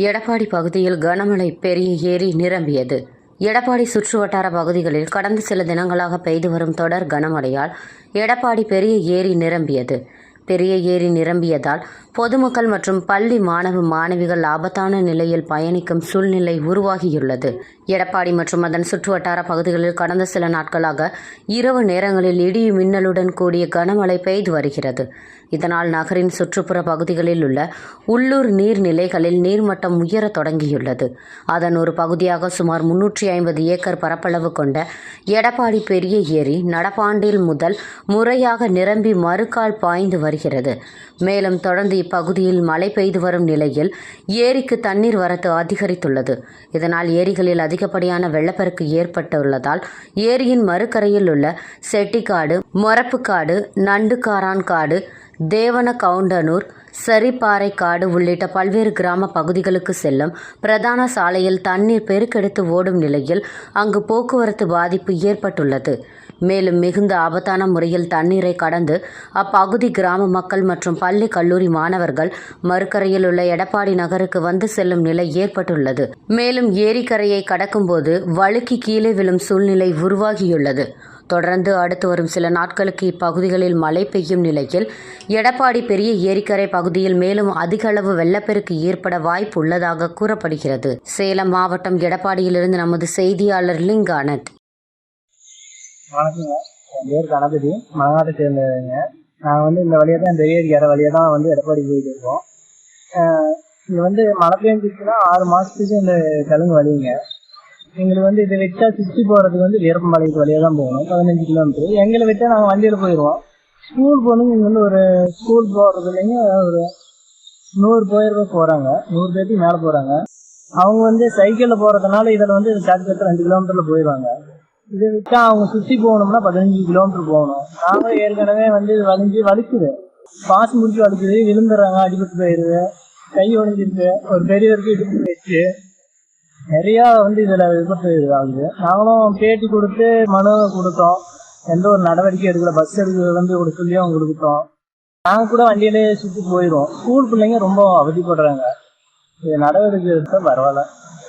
எடப்பாடி பகுதியில் கனமழை பெரிய ஏரி நிரம்பியது. எடப்பாடி சுற்றுவட்டார பகுதிகளில் கடந்த சில தினங்களாக பெய்து வரும் தொடர் கனமழையால் எடப்பாடி பெரிய ஏரி நிரம்பியது. பெரிய ஏரி நிரம்பியதால் பொதுமக்கள் மற்றும் பள்ளி மாணவ மாணவிகள் ஆபத்தான நிலையில் பயணிக்கும் சூழ்நிலை உருவாகியுள்ளது. எடப்பாடி மற்றும் அதன் சுற்றுவட்டார பகுதிகளில் கடந்த சில நாட்களாக இரவு நேரங்களில் இடி மின்னலுடன் கூடிய கனமழை பெய்து வருகிறது. இதனால் நகரின் சுற்றுப்புற பகுதிகளில் உள்ள உள்ளூர் நீர்நிலைகளில் நீர்மட்டம் உயரத் தொடங்கியுள்ளது. அதன் ஒரு பகுதியாக சுமார் முன்னூற்றி ஐம்பது ஏக்கர் பரப்பளவு கொண்ட எடப்பாடி பெரிய ஏரி நடப்பாண்டில் முதல் முறையாக நிரம்பி மறுகால் பாய்ந்து வருகிறது. மேலும் தொடர்ந்து இப்பகுதியில் மழை பெய்து வரும் நிலையில் ஏரிக்கு தண்ணீர் வரத்து அதிகரித்துள்ளது. இதனால் ஏரிகளில் அதிகப்படியான வெள்ளப்பெருக்கு ஏற்பட்டுள்ளதால் ஏரியின் மறுக்கரையில் உள்ள செட்டிக்காடு மொரப்புக்காடு நண்டுக்காரான் காடு தேவன கவுண்டனூர் சரிப்பாறை காடு உள்ளிட்ட பல்வேறு கிராம பகுதிகளுக்கு செல்லும் பிரதான சாலையில் தண்ணீர் பெருக்கெடுத்து ஓடும் நிலையில் அங்கு போக்குவரத்து பாதிப்பு ஏற்பட்டுள்ளது. மேலும் மிகுந்த ஆபத்தான முறையில் தண்ணீரை கடந்து அப்பகுதி கிராம மக்கள் மற்றும் பள்ளி கல்லூரி மாணவர்கள் மறுக்கரையில் உள்ள எடப்பாடி நகருக்கு வந்து செல்லும் நிலை ஏற்பட்டுள்ளது. மேலும் ஏரிக்கரையை கடக்கும்போது வழுக்கி கீழே விழும் சூழ்நிலை உருவாகியுள்ளது. தொடர்ந்து அடுத்து வரும் சில நாட்களுக்கு இப்பகுதிகளில் மழை பெய்யும் நிலையில் எடப்பாடி பெரிய ஏரிக்கரை பகுதியில் மேலும் அதிக அளவு வெள்ளப்பெருக்கு ஏற்பட வாய்ப்பு உள்ளதாக கூறப்படுகிறது. சேலம் மாவட்டம் எடப்பாடியிலிருந்து நமது செய்தியாளர் லிங்க் என் பேர் கணபதி. மலநாட்டை சேர்ந்தவங்க. நாங்கள் வந்து இந்த வழியாக தான் பெரிய ஏரிக்கிற வழியாக தான் வந்து எடப்பாடி போயிட்டு இருக்கோம். இங்கே வந்து மழை பெஞ்சிச்சுன்னா ஆறு மாதத்துக்கு இந்த தெலுங்கு வழிங்க எங்களுக்கு வந்து இதை விட்டா சுற்றி போகிறதுக்கு வந்து வீரப்பம்பாளையத்து வழியாக தான் போகணும். பதினஞ்சு கிலோமீட்டர் எங்களை விட்டால் நாங்கள் வண்டியில் போயிடுவோம் ஸ்கூல் போகணுங்க இங்கே வந்து ஒரு ஸ்கூல் போகிறது இல்லைங்க ஒரு நூறு பேர் போகிறாங்க நூறு பேருக்கு மேலே போகிறாங்க அவங்க வந்து சைக்கிளில் போகிறதுனால இதில் வந்து ஷார்ட்கட்டில் ரெண்டு கிலோமீட்டரில் போயிடுவாங்க இதை விட்டா அவங்க சுற்றி போகணும்னா பதினஞ்சு கிலோமீட்டர் போகணும். நாங்களும் ஏற்கனவே வந்து இது வலிஞ்சு வலிக்குது. பாசு முடிச்சு வலிக்குது விழுந்துடுறாங்க அடிபட்டு போயிடுது. கை ஒழிஞ்சிருக்கு ஒரு பெரியவருக்கு இடுப்பு போயிடுச்சு நிறையா வந்து இதில் விபத்து ஆகுது நாங்களும் பேட்டி கொடுத்து மனு கொடுத்தோம். எந்த ஒரு நடவடிக்கை எடுக்கல. பஸ் எடுக்கிறது வந்து ஒரு சொல்லியும் கொடுத்தோம். நாங்கள் கூட வண்டியிலே சுற்றி போயிடுவோம் ஸ்கூல் பிள்ளைங்க ரொம்ப அவதிப்படுறாங்க. இது நடவடிக்கை எடுத்தால் பரவாயில்ல.